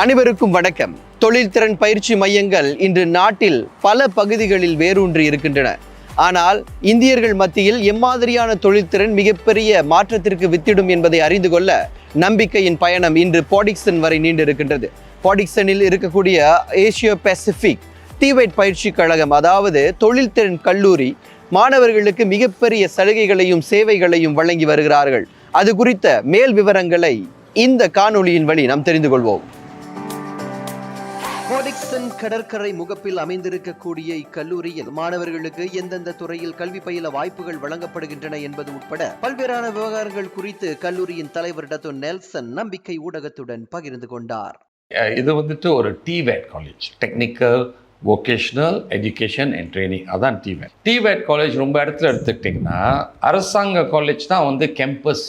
அனைவருக்கும் வணக்கம். தொழில்திறன் பயிற்சி மையங்கள் இன்று நாட்டில் பல பகுதிகளில் வேரூன்றி இருக்கின்றன. ஆனால் இந்தியர்கள் மத்தியில் எம்மாதிரியான தொழில்திறன் மிகப்பெரிய மாற்றத்திற்கு வித்திடும் என்பதை அறிந்து கொள்ள நம்பிக்கையின் பயணம் இன்று பாடிக்சன் வரை நீண்டிருக்கின்றது பாடிக்சனில் இருக்கக்கூடிய ஏசியோ பசிபிக் தீவைட் பயிற்சி கழகம் அதாவது தொழில்திறன் கல்லூரி மாணவர்களுக்கு மிகப்பெரிய சலுகைகளையும் சேவைகளையும் வழங்கி வருகிறார்கள். அது குறித்த மேல் விவரங்களை இந்த காணொளியின் வழி நாம் தெரிந்து கொள்வோம். கோடிக்சன் கடற்கரை முகப்பில் அமைந்திருக்கக்கூடிய இக்கல்லூரியில் மாணவர்களுக்கு எந்தெந்த துறையில் கல்வி பயில வாய்ப்புகள் வழங்கப்படுகின்றன என்பது உட்பட பல்வேறான விவகாரங்கள் குறித்து கல்லூரியின் தலைவர் டத்தோ நெல்சன் நம்பிக்கை ஊடகத்துடன் பகிர்ந்து கொண்டார். இது வந்துட்டு ஒரு TVET college technical vocational education and training அதான் டிவேட் டிவேட் காலேஜ் ரொம்ப இடத்துல எடுத்துக்கிட்டிங்கன்னா அரசாங்க காலேஜ் தான் வந்து கேம்பஸ்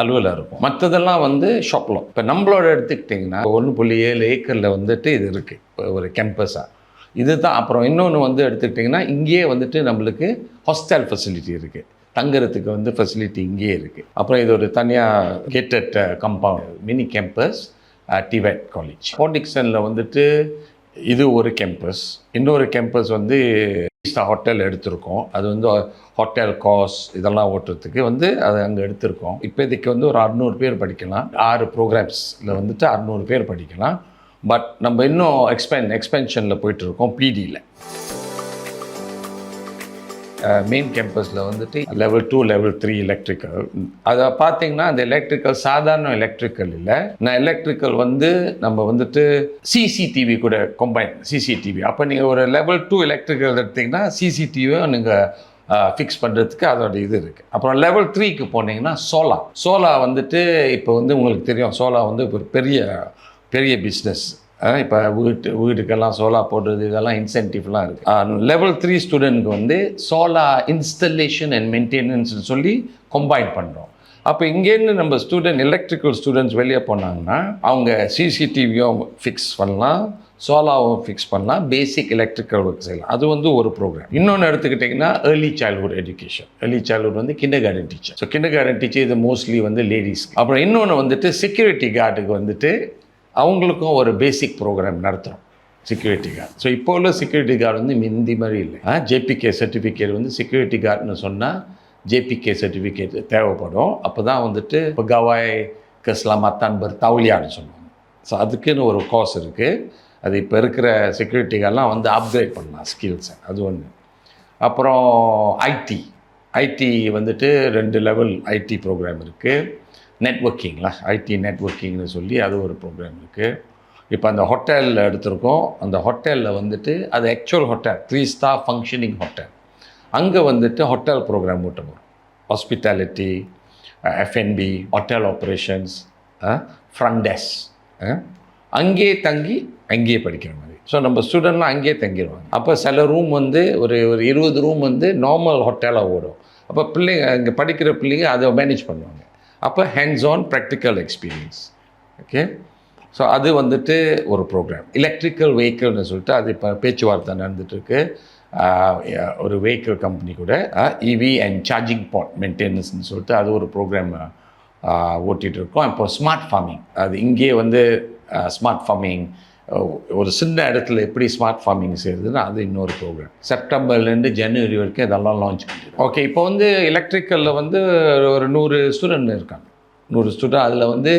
அலுவலாக இருக்கும். மற்றதெல்லாம் வந்து ஷாப்பில் இப்போ நம்மளோட எடுத்துக்கிட்டிங்கன்னா ஒன்று புள்ளி ஏழு ஏக்கரில் வந்துட்டு இது இருக்குது ஒரு கேம்பஸாக இதுதான். அப்புறம் இன்னொன்று வந்து எடுத்துக்கிட்டிங்கன்னா இங்கேயே வந்துட்டு நம்மளுக்கு ஹாஸ்டல் ஃபெசிலிட்டி இருக்குது தங்குறதுக்கு வந்து ஃபெசிலிட்டி இங்கேயே இருக்குது அப்புறம் இது ஒரு தனியாக gated compound mini campus TVET college பாண்டிக்சனில் வந்துட்டு இது ஒரு கேம்பஸ் இன்னொரு கேம்பஸ் வந்து ஹோட்டல் எடுத்திருக்கோம். அது வந்து ஹோட்டல் காஸ் இதெல்லாம் ஓட்டுறதுக்கு வந்து அது அங்கே எடுத்திருக்கோம். இப்போதைக்கு வந்து ஒரு அறநூறு பேர் படிக்கலாம். ஆறு ப்ரோக்ராம்ஸில் வந்துட்டு அறநூறு பேர் படிக்கலாம். பட் நம்ம இன்னும் எக்ஸ்பென் எக்ஸ்பென்ஷனில் போயிட்டுருக்கோம் பிடியில் மெயின் கேம்பஸில் வந்துட்டு level two level three electrical அதை பார்த்தீங்கன்னா அந்த எலக்ட்ரிக்கல் சாதாரண எலக்ட்ரிக்கல் இல்லை. நான் எலக்ட்ரிக்கல் வந்து நம்ம வந்துட்டு சிசிடிவி கூட கம்பைன் சிசிடிவி அப்போ நீங்கள் ஒரு லெவல் டூ எலக்ட்ரிக்கல் எடுத்தீங்கன்னா சிசிடிவியும் நீங்கள் ஃபிக்ஸ் பண்ணுறதுக்கு அதோட இது இருக்குது அப்புறம் லெவல் த்ரீக்கு போனீங்கன்னா சோலா சோலா வந்துட்டு இப்போ வந்து உங்களுக்கு தெரியும் சோலா வந்து ஒரு பெரிய பெரிய பிஸ்னஸ் இப்போ வீட்டு வீட்டுக்கெல்லாம் சோலா போடுறது இதெல்லாம் இன்சென்டிவ்லாம் இருக்குது லெவல் த்ரீ ஸ்டூடெண்ட்க்கு வந்து சோலா இன்ஸ்டலேஷன் அண்ட் மெயின்டெனன்ஸ்னு சொல்லி கம்பைன் பண்ணுறோம் அப்போ இங்கேருந்து நம்ம ஸ்டூடெண்ட் எலக்ட்ரிக்கல் ஸ்டூடெண்ட்ஸ் வெளியே போனாங்கன்னா அவங்க சிசிடிவியும் ஃபிக்ஸ் பண்ணலாம் சோலாவும் ஃபிக்ஸ் பண்ணலாம் பேசிக் எலக்ட்ரிக்கல் ஒர்க் செய்யலாம். அது வந்து ஒரு ப்ரோக்ராம் இன்னொன்று எடுத்துக்கிட்டிங்கன்னா early childhood education early childhood வந்து kindergarten teacher so kindergarten teacher இது மோஸ்ட்லி வந்து லேடிஸ் அப்புறம் இன்னொன்று வந்துட்டு செக்யூரிட்டி கார்டுக்கு வந்துட்டு அவங்களுக்கும் ஒரு பேசிக் ப்ரோக்ராம் நடத்துகிறோம் செக்யூரிட்டி கார்டு ஸோ இப்போ உள்ள செக்யூரிட்டி கார்டு வந்து மிந்தி மாதிரி இல்லை. ஜேபிகே சர்டிஃபிகேட் வந்து செக்யூரிட்டி கார்டுன்னு சொன்னால் ஜேபிகே சர்டிஃபிகேட் தேவைப்படும். அப்போ தான் வந்துட்டு இப்போ கவாய் கஸ்லாமத்தான் மத்தான்பர் தவுலியான்னு சொல்லுவாங்க. ஸோ அதுக்குன்னு ஒரு கோர்ஸ் இருக்குது அது இப்போ இருக்கிற செக்யூரிட்டி கார்டெலாம் வந்து அப்கிரேட் பண்ணலாம் ஸ்கில்ஸை அது ஒன்று அப்புறம் ஐடி ஐடி வந்துட்டு ரெண்டு லெவல் ஐடி ப்ரோக்ராம் இருக்குது நெட்ஒர்க்கிங்ல ஐடி நெட்ஒர்க்கிங்னு சொல்லி அது ஒரு ப்ரோக்ராம் இருக்குது இப்போ அந்த ஹோட்டலில் எடுத்திருக்கோம். அந்த ஹோட்டலில் வந்துட்டு அது actual hotel three star functioning hotel அங்கே வந்துட்டு ஹோட்டல் ப்ரோக்ராம் விட்டு வரும். Hospitality F and B hotel operations front desk அங்கேயே தங்கி அங்கேயே படிக்கிற மாதிரி. ஸோ நம்ம ஸ்டூடெண்ட்லாம் அங்கேயே தங்கிடுவாங்க அப்போ சில ரூம் வந்து ஒரு ஒரு இருபது ரூம் வந்து நார்மல் ஹோட்டலாக ஓடும். அப்போ பிள்ளைங்க இங்கே படிக்கிற பிள்ளைங்க அதை மேனேஜ் பண்ணுவாங்க. அப்போ hands on practical experience okay so அது வந்துட்டு ஒரு ப்ரோக்ராம் எலக்ட்ரிக்கல் வெஹிக்கிள்னு சொல்லிட்டு அது இப்போ பேச்சுவார்த்தை நடந்துகிட்ருக்கு ஒரு வெஹிக்கிள் கம்பெனி கூட இவி அண்ட் சார்ஜிங் பாட் மெயின்டெனன்ஸ்னு சொல்லிட்டு அது ஒரு ப்ரோக்ராம் ஓட்டிகிட்டு இருக்கோம் இப்போ ஸ்மார்ட் ஃபார்மிங் அது இங்கேயே வந்து ஸ்மார்ட் ஃபார்மிங் ஒரு சின்ன இடத்துல எப்படி ஸ்மார்ட் ஃபார்மிங் செய்யுதுன்னா அது இன்னொரு ப்ரோக்ராம் செப்டம்பர்லேருந்து ஜனவரி வரைக்கும் இதெல்லாம் லான்ச் பண்ணிடுறோம். ஓகே இப்போ வந்து எலக்ட்ரிக்கலில் வந்து ஒரு நூறு ஸ்டூடெண்ட் இருக்காங்க. நூறு ஸ்டூடெண்ட் அதில் வந்து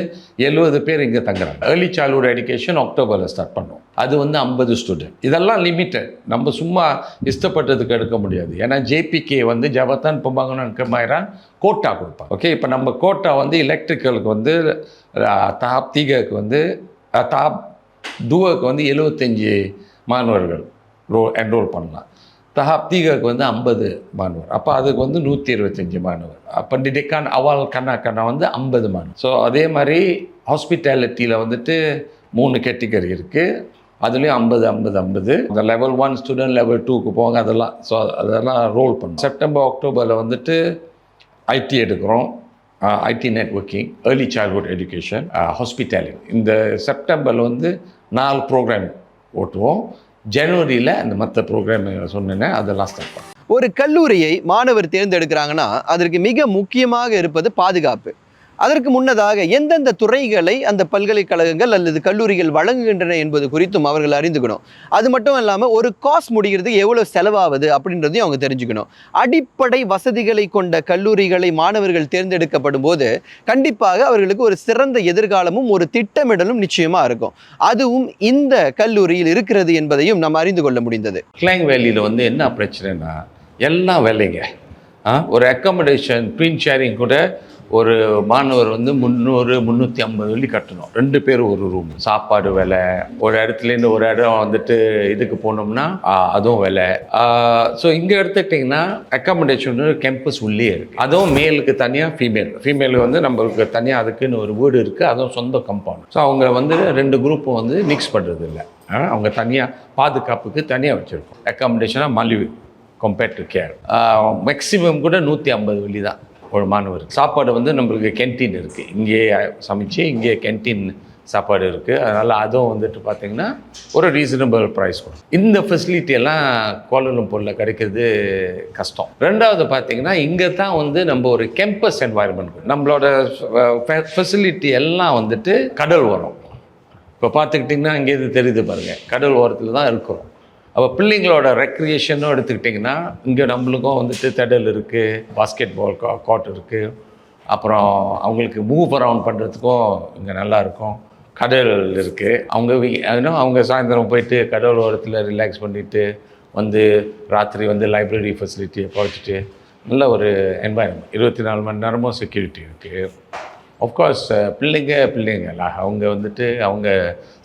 எழுபது பேர் இங்கே தங்குறாங்க. ஏர்லி சைல்ட்ஹுட் எடுக்கேஷன் அக்டோபரில் ஸ்டார்ட் பண்ணோம் அது வந்து ஐம்பது ஸ்டூடெண்ட் இதெல்லாம் லிமிட்டட் நம்ம சும்மா இஷ்டப்பட்டதுக்கு எடுக்க முடியாது. ஏன்னா ஜேபிகே வந்து ஜபத்தான் பொம்பாங்கன்னு கமாயிரான் கோட்டா கொடுப்பாங்க. ஓகே இப்போ நம்ம கோட்டா வந்து எலக்ட்ரிக்கலுக்கு வந்து தாப் தீகக்கு வந்து தாப் துவக்கு வந்து எழுபத்தஞ்சி மாணவர்கள் ரோ என்ரோல் பண்ணலாம். தஹாப்திகாவுக்கு வந்து ஐம்பது மாணவர். அப்போ அதுக்கு வந்து நூற்றி இருபத்தஞ்சி மாணவர். அப்போ டிடெக்கான் அவால் கண்ணா கண்ணா வந்து ஐம்பது மாணவர். ஸோ அதே மாதிரி ஹாஸ்பிட்டாலிட்டியில் வந்துட்டு மூணு கேட்டகரி இருக்குது அதுலேயும் ஐம்பது ஐம்பது ஐம்பது. அந்த லெவல் ஒன் ஸ்டூடெண்ட் லெவல் டூக்கு போவாங்க அதெல்லாம் ஸோ அதெல்லாம் ரோல் பண்ணும் செப்டம்பர் அக்டோபரில் வந்துட்டு ஐடி எடுக்கிறோம். IT networking early childhood education hospitality இந்த செப்டம்பரில் வந்து நாலு ப்ரோக்ராம் ஓட்டுவோம். ஜனவரியில் அந்த மற்ற ப்ரோக்ராம் சொன்னேன்னே அதெல்லாம் ஸ்டார்ட் பண்ணுவோம் ஒரு கல்லூரியை மாணவர் தேர்ந்தெடுக்கிறாங்கன்னா அதற்கு மிக முக்கியமாக இருப்பது பாதுகாப்பு. அதற்கு முன்னதாக எந்தெந்த துறைகளை அந்த பல்கலைக்கழகங்கள் அல்லது கல்லூரிகள் வழங்குகின்றன என்பது குறித்தும் அவர்கள் அறிந்துக்கணும். அது மட்டும் இல்லாமல் ஒரு காஸ் முடிகிறதுக்கு எவ்வளோ செலவாகுது அப்படின்றதையும் அவங்க தெரிஞ்சுக்கணும். அடிப்படை வசதிகளை கொண்ட கல்லூரிகளை மாணவர்கள் தேர்ந்தெடுக்கப்படும் போது கண்டிப்பாக அவர்களுக்கு ஒரு சிறந்த எதிர்காலமும் ஒரு திட்டமிடலும் நிச்சயமாக இருக்கும். அதுவும் இந்த கல்லூரியில் இருக்கிறது என்பதையும் நாம் அறிந்து கொள்ள முடிந்தது. கிளாங் வேலியில் வந்து என்ன பிரச்சனைனா எல்லா வேலைங்க. ஒரு அக்காமடேஷன் ட்வின் ஷேரிங் கூட ஒரு மாணவர் வந்து முந்நூறு முந்நூற்றி ஐம்பது வெள்ளி கட்டணும். ரெண்டு பேர் ஒரு ரூம் சாப்பாடு விலை. ஒரு இடத்துலேருந்து ஒரு இடம் வந்துட்டு இதுக்கு போனோம்னா அதுவும் விலை. ஸோ இங்கே எடுத்துக்கிட்டிங்கன்னா அக்காமடேஷன் கேம்பஸ் உள்ளே இருக்குது அதுவும் மேலுக்கு தனியாக ஃபீமேல் ஃபீமேலுக்கு வந்து நம்மளுக்கு தனியாக அதுக்குன்னு ஒரு வீடு இருக்குது அதுவும் சொந்த கம்பவுண்ட் ஸோ அவங்க வந்து ரெண்டு குரூப்பும் வந்து மிக்ஸ் பண்ணுறது இல்லை அவங்க தனியாக பாதுகாப்புக்கு தனியாக வச்சுருக்கோம். அக்காமடேஷனாக மலிவு கம்பேர்ட் டு கேர் மேக்ஸிமம் கூட நூற்றி ஐம்பது வெள்ளி தான். ஒரு மாணவர் சாப்பாடு வந்து நம்மளுக்கு கேன்டீன் இருக்குது இங்கேயே சமைச்சு இங்கேயே கேன்டீன் சாப்பாடு இருக்குது அதனால் அதுவும் வந்துட்டு பார்த்திங்கன்னா ஒரு ரீசனபிள் ப்ரைஸ் கொடுக்கும். இந்த ஃபெசிலிட்டி எல்லாம் கோலலம்பூரில் கிடைக்கிறது கஷ்டம். ரெண்டாவது பார்த்திங்கன்னா இங்கே தான் வந்து நம்ம ஒரு கேம்பஸ் என்வாயர்மெண்ட் நம்மளோட ஃபெசிலிட்டி எல்லாம் வந்துட்டு கடல் ஓரம். இப்போ பார்த்துக்கிட்டிங்கன்னா இங்கேருந்து தெரியுது பாருங்கள் கடல் ஓரத்தில் தான் இருக்கிறோம். அப்போ பிள்ளைங்களோட ரெக்ரியேஷனும் எடுத்துக்கிட்டிங்கன்னா இங்கே நம்மளுக்கும் வந்துட்டு தடல் இருக்குது பாஸ்கெட் பால் கா காட் இருக்குது அப்புறம் அவங்களுக்கு மூவ் அரவுண்ட் பண்ணுறதுக்கும் இங்கே நல்லா இருக்கும். கடல் இருக்குது அவங்க இன்னும் அவங்க சாயந்தரம் போயிட்டு கடல் ஓரத்தில் ரிலாக்ஸ் பண்ணிவிட்டு வந்து ராத்திரி வந்து லைப்ரரி ஃபெசிலிட்டியை குறைச்சிட்டு நல்ல ஒரு என்வாயன்மெண்ட் இருபத்தி நாலு மணி நேரமும் செக்யூரிட்டி இருக்குது ஆஃப்கோர்ஸ் பிள்ளைங்க பிள்ளைங்களா அவங்க வந்துட்டு அவங்க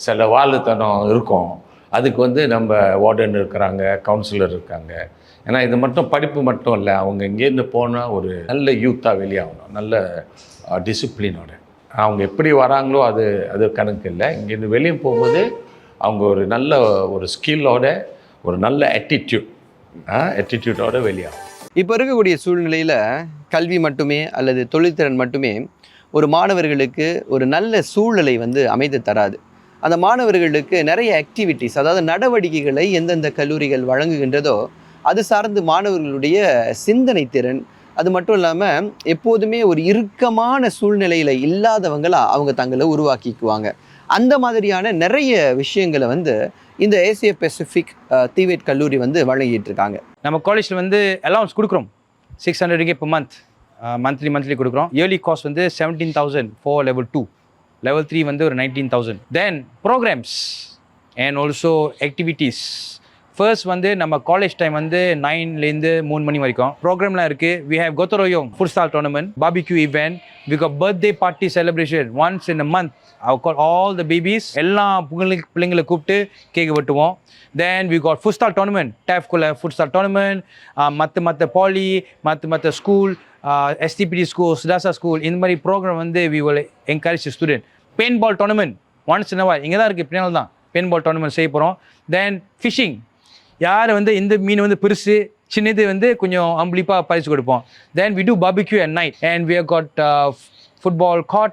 சில வாழுத்தனம் இருக்கும். அதுக்கு வந்து நம்ம வார்டன் இருக்கிறாங்க கவுன்சிலர் இருக்காங்க. ஏன்னா இது மட்டும் படிப்பு மட்டும் இல்லை அவங்க இங்கேருந்து போனால் ஒரு நல்ல யூத்தாக வெளியாகணும். நல்ல டிசிப்ளினோட. அவங்க எப்படி வராங்களோ அது அது கணக்கு இல்லை. இங்கேருந்து வெளியே போகும்போது அவங்க ஒரு நல்ல ஒரு ஸ்கில்லோட ஒரு நல்ல ஆட்டிடியூட் attitude-ஓட வெளியாகும் இப்போ இருக்கக்கூடிய சூழ்நிலையில் கல்வி மட்டுமே அல்லது தொழில்திறன் மட்டுமே ஒரு மாணவர்களுக்கு ஒரு நல்ல சூழலை வந்து அமைத்து தராது. அந்த மாணவர்களுக்கு நிறைய ஆக்டிவிட்டீஸ் அதாவது நடவடிக்கைகளை எந்தெந்த கல்லூரிகள் வழங்குகின்றதோ அது சார்ந்து மாணவர்களுடைய சிந்தனை திறன் அது மட்டும் இல்லாமல் எப்போதுமே ஒரு இறுக்கமான சூழ்நிலையில் இல்லாதவங்களாக அவங்க தங்களை உருவாக்கிக்குவாங்க. அந்த மாதிரியான நிறைய விஷயங்களை வந்து இந்த ஏசிய பெசிஃபிக் தீவேட் கல்லூரி வந்து வழங்கிட்டு இருக்காங்க நம்ம காலேஜில் வந்து அலவுன்ஸ் கொடுக்குறோம். சிக்ஸ் ஹண்ட்ரட் இப்போ மந்த் மந்த்லி மந்த்லி கொடுக்குறோம். இயர்லி காஸ்ட் வந்து seventeen thousand four level two level three வந்து ஒரு nineteen thousand then programmes and also activities first வந்து நம்ம காலேஜ் டைம் வந்து நைன்லேருந்து மூணு மணி வரைக்கும். ப்ரோக்ராம்லாம் இருக்குது we have கொத்தரோயோங் futsal tournament barbecue event we got birthday party celebration once in a month of call all the babies எல்லா பிள்ளைங்களுக்கு பிள்ளைங்களை கூப்பிட்டு கேக் வெட்டுவோம். Then we got futsal tournament டேஃப்குள்ள futsal tournament மற்ற மற்ற பாலி மற்ற மற்ற ஸ்கூல் எஸ்டிபிடி ஸ்கூல் சுதாசா ஸ்கூல் இந்த மாதிரி ப்ரோக்ராம் வந்து we will encourage student paintball tournament once in இங்கே தான் இருக்குது பின்னால் தான் பெயின் பால் டோர்னமெண்ட் செய்ய போகிறோம் தென் ஃபிஷிங் யார் வந்து இந்த மீன் வந்து பெருசு சின்னது வந்து கொஞ்சம் அம்பளிப்பாக பரிசு கொடுப்போம். Then we do barbecue and night and we have football court football court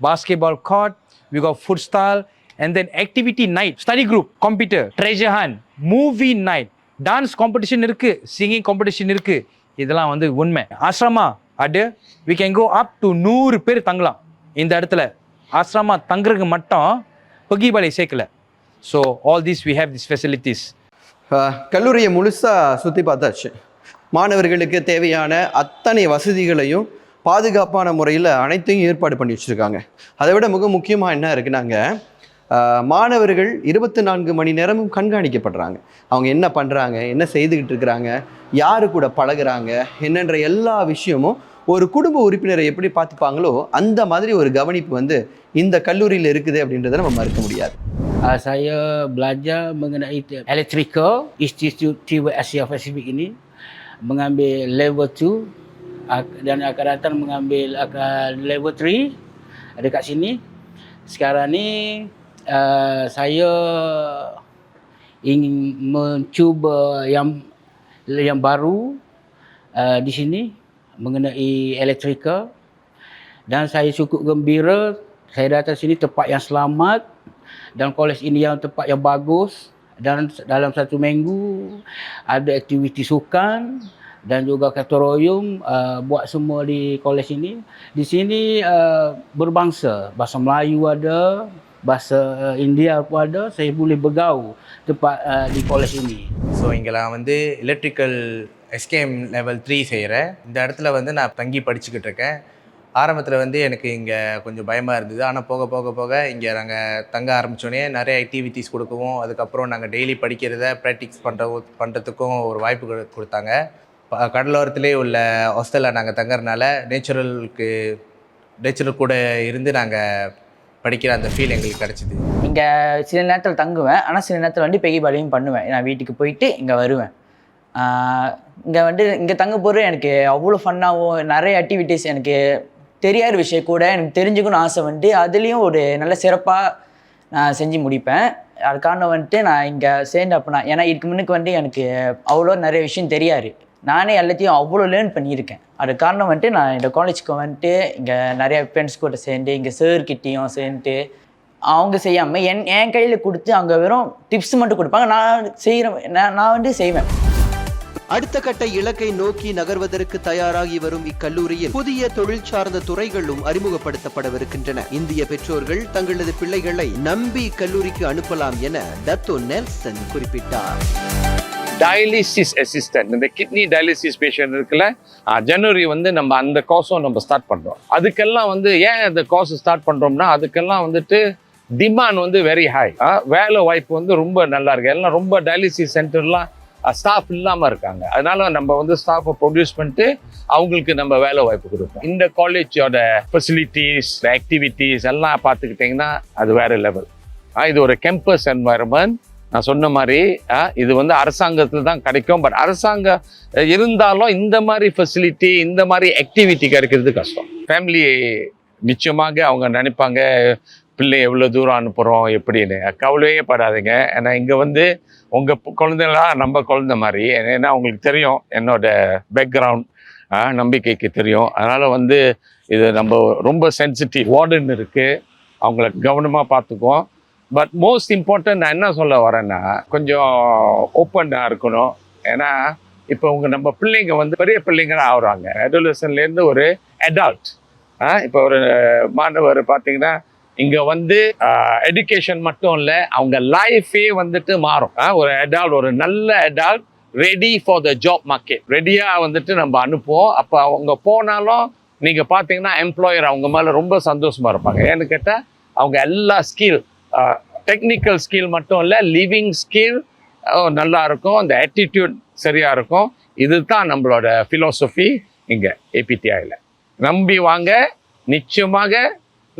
basketball court we got food stall and then activity night study group computer treasure hunt movie dance competition இருக்குது singing competition இருக்குது இதெல்லாம் வந்து உண்மை. Ashrama at we can go up to நூறு பேர் தங்கலாம். இந்த இடத்துல ஆசிரமா தங்குறதுக்கு மட்டும் பகிபாலை சேர்க்கல. So all this we have this facilities கல்லூரியை முழுசாக சுற்றி பார்த்தாச்சு. மாணவர்களுக்கு தேவையான அத்தனை வசதிகளையும் பாதுகாப்பான முறையில் அனைத்தையும் ஏற்பாடு பண்ணி வச்சுருக்காங்க. அதை விட மிக முக்கியமாக என்ன இருக்குன்னாங்க மாணவர்கள் இருபத்தி நான்கு மணி நேரமும் கண்காணிக்கப்படுறாங்க. அவங்க என்ன பண்ணுறாங்க என்ன செய்துக்கிட்டு இருக்கிறாங்க? யாரு கூட பழகுறாங்க? என்னன்ற எல்லா விஷயமும் ஒரு குடும்ப உறுப்பினரை எப்படி பார்த்துப்பாங்களோ அந்த மாதிரி ஒரு கவனிப்பு வந்து இந்த கல்லூரியில் இருக்குது அப்படின்றத நம்ம மறுக்க முடியாது. saya belajar mengenai electrical Institute Tiwa Asia Pacific ini mengambil level 2 dan akan datang mengambil akan level 3 dekat sini. Sekarang ni uh, saya ingin mencuba yang yang baru uh, di sini mengenai electrical dan saya cukup gembira saya datang sini tempat yang selamat dan kolej ini yang tempat yang bagus. Dan dalam satu minggu ada aktiviti sukan dan juga katorium uh, buat semua di kolej ini. Di sini uh, berbangsa, bahasa Melayu ada, bahasa uh, India pun ada. Saya boleh bergaul tempat uh, eh, di kolej ini. So இங்கே நான் வந்து electrical SKM level three செய்கிறேன் இந்த இடத்துல வந்து நான் தங்கி படிச்சுக்கிட்டு இருக்கேன் ஆரம்பத்தில் வந்து எனக்கு இங்கே கொஞ்சம் பயமாக இருந்தது ஆனால் போக போக போக இங்கே நாங்கள் தங்க ஆரம்பித்தோடனே நிறைய ஆக்டிவிட்டீஸ் கொடுக்கவும் அதுக்கப்புறம் நாங்கள் டெய்லி படிக்கிறத ப்ராக்டிக்ஸ் பண்ணுற பண்ணுறதுக்கும் ஒரு வாய்ப்பு கொடு- கொடுத்தாங்க கடலோரத்துலேயே கடலோரத்திலே உள்ள ஹாஸ்டலில் நாங்கள் தங்குறதுனால நேச்சுரலுக்கு நேச்சுரல் கூட இருந்து நாங்கள் படிக்கிற அந்த ஃபீல் எங்களுக்கு கிடச்சிது. இங்கே சில நேரத்தில் தங்குவேன். ஆனால் சில நேரத்தில் வந்து பெய்ய பாலியும் பண்ணுவேன். நான் வீட்டுக்கு போயிட்டு இங்கே வருவேன். இங்கே வந்து இங்கே தங்க போகிறது எனக்கு அவ்வளோ ஃபன்னாகவும் நிறைய ஆக்டிவிட்டீஸ் எனக்கு தெரியாத விஷயம் கூட எனக்கு தெரிஞ்சுக்கணும்னு ஆசை வந்துட்டு அதுலேயும் ஒரு நல்ல சிறப்பாக நான் செஞ்சு முடிப்பேன். அது காரணம் வந்துட்டு நான் இங்கே சேர்ந்த அப்போ நான் ஏன்னா இதுக்கு முன்னுக்கு வந்து எனக்கு அவ்வளோ நிறைய விஷயம் தெரியாது. நானே எல்லாத்தையும் அவ்வளோ லேர்ன் பண்ணியிருக்கேன். அது காரணம் வந்துட்டு நான் இந்த காலேஜ்க்கு வந்துட்டு இங்கே நிறைய ஃப்ரெண்ட்ஸ் கூட சேர்ந்து இங்கே சேர்கிட்டையும் சேர்ந்துட்டு அவங்க செய்யாமல் என் என் கையில் கொடுத்து அங்கே வெறும் டிப்ஸ் மட்டும் கொடுப்பாங்க. நான் செய்கிறேன் நான் நான் வந்து செய்வேன். அடுத்த கட்ட இலக்கை நோக்கி நகர்வதற்கு தயாராகி வரும் இக்கல்லூரியில் புதிய தொழில் சார்ந்த துறைகளும் அறிமுகப்படுத்தப்படவிருக்கின்றன. இந்திய பெற்றோர்கள் தங்களது பிள்ளைகளை நம்பி இக்கல்லூரிக்கு அனுப்பலாம் என டத்தோ நெல்சன் குறிப்பிட்டார். டயாலிசிஸ் அசிஸ்டன்ட் இந்த கிட்னி டயாலிசிஸ் பேஷண்ட் இருக்குல்ல ஜனவரி வந்து நம்ம அந்த கோர்ஸும் நம்ம ஸ்டார்ட் பண்ணுறோம் அதுக்கெல்லாம் வந்து ஏன் அந்த கோர்ஸ் ஸ்டார்ட் பண்ணுறோம்னா அதுக்கெல்லாம் வந்துட்டு டிமாண்ட் வந்து வெரி ஹை வேலை வாய்ப்பு வந்து ரொம்ப நல்லா இருக்கு. எல்லாம் ரொம்ப டயாலிசிஸ் சென்டர்லாம் ஸ்டாஃப் இல்லாமல் இருக்காங்க. அதனால நம்ம வந்து ஸ்டாஃபை ப்ரொடியூஸ் பண்ணிட்டு அவங்களுக்கு நம்ம வேலை வாய்ப்பு கொடுப்போம். இந்த காலேஜோட ஃபெசிலிட்டிஸ் ஆக்டிவிட்டீஸ் எல்லாம் பார்த்துக்கிட்டிங்கன்னா அது வேறு லெவல் இது ஒரு கேம்பஸ் என்வாயர்மெண்ட் நான் சொன்ன மாதிரி ஆ, இது வந்து அரசாங்கத்தில் தான் கிடைக்கும். பட் அரசாங்கம் இருந்தாலும் இந்த மாதிரி ஃபெசிலிட்டி இந்த மாதிரி ஆக்டிவிட்டி கிடைக்கிறது கஷ்டம். ஃபேமிலி நிச்சயமாக அவங்க நினைப்பாங்க பிள்ளை எவ்வளோ தூரம் அனுப்புகிறோம் எப்படின்னு. கவலையே படாதீங்க. ஏன்னா இங்கே வந்து உங்கள் குழந்தைலாம் நம்ம குழந்த மாதிரி. ஏன்னா உங்களுக்கு தெரியும் என்னோட பேக்ரவுண்ட் நம்பிக்கைக்கு தெரியும். அதனால் வந்து இது நம்ம ரொம்ப சென்சிட்டிவ் வார்டன் இருக்குது அவங்கள கவனமாக பார்த்துக்குவோம். பட் மோஸ்ட் இம்பார்ட்டன்ட் நான் என்ன சொல்ல வரேன்னா கொஞ்சம் ஓப்பனாக இருக்கணும். ஏன்னா இப்போ உங்கள் நம்ம பிள்ளைங்க வந்து பெரிய பிள்ளைங்களாக ஆகுறாங்க. Adolescentல-இருந்து ஒரு அடால்ட் இப்போ ஒரு மாணவர் பார்த்தீங்கன்னா இங்கே வந்து எஜுகேஷன் மட்டும் இல்லை அவங்க லைஃபே வந்துட்டு மாறும். ஆ, ஒரு அடால்ட் ஒரு நல்ல adult ready for the job market ரெடியாக வந்துட்டு நம்ம அனுப்புவோம். அப்போ அவங்க போனாலும் நீங்கள் பார்த்தீங்கன்னா எம்ப்ளாயர் அவங்க மேலே ரொம்ப சந்தோஷமாக இருப்பாங்க. ஏன்னு கேட்டால் அவங்க எல்லா ஸ்கில் டெக்னிக்கல் ஸ்கில் மட்டும் இல்லை லிவிங் ஸ்கில் நல்லா இருக்கும். அந்த ஆட்டிடியூட் சரியாக இருக்கும். இதுதான் நம்மளோட ஃபிலோசஃபி இங்கே ஏபிடிஐயில் நம்பி வாங்க நிச்சயமாக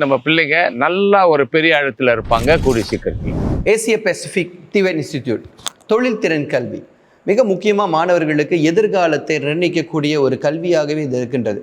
நம்ம பிள்ளைங்க நல்லா ஒரு பெரிய இடத்துல இருப்பாங்க கூடி சீக்கிரத்தில். ஏசிய பெசிபிக் டிவன் இன்ஸ்டிடியூட் தொழில் திறன் கல்வி. மிக முக்கியமாக மாணவர்களுக்கு எதிர்காலத்தை நிர்ணயிக்கக்கூடிய ஒரு கல்வியாகவே இது இருக்கின்றது.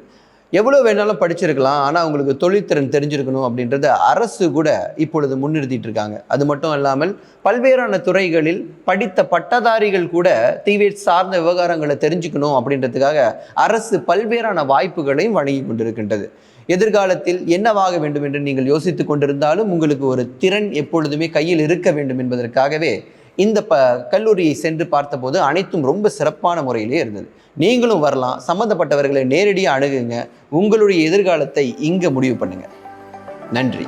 எவ்வளோ வேணாலும் படிச்சிருக்கலாம் ஆனால் அவங்களுக்கு தொழில்திறன் தெரிஞ்சிருக்கணும் அப்படின்றத அரசு கூட இப்பொழுது முன்னிறுத்திட்டு இருக்காங்க. அது மட்டும் இல்லாமல் பல்வேறான துறைகளில் படித்த பட்டதாரிகள் கூட தீவிர சார்ந்த விவகாரங்களை தெரிஞ்சுக்கணும் அப்படின்றதுக்காக அரசு பல்வேறான வாய்ப்புகளையும் வழங்கி கொண்டிருக்கின்றது. எதிர்காலத்தில் என்னவாக வேண்டும் என்று நீங்கள் யோசித்து கொண்டிருந்தாலும் உங்களுக்கு ஒரு திறன் எப்பொழுதுமே கையில் இருக்க வேண்டும் என்பதற்காகவே இந்த ப கல்லூரியை சென்று பார்த்தபோது அனைத்தும் ரொம்ப சிறப்பான முறையிலே இருந்தது. நீங்களும் வரலாம் சம்மந்தப்பட்டவர்களை நேரடியாக அணுகுங்க உங்களுடைய எதிர்காலத்தை இங்கே முடிவு பண்ணுங்கள் நன்றி.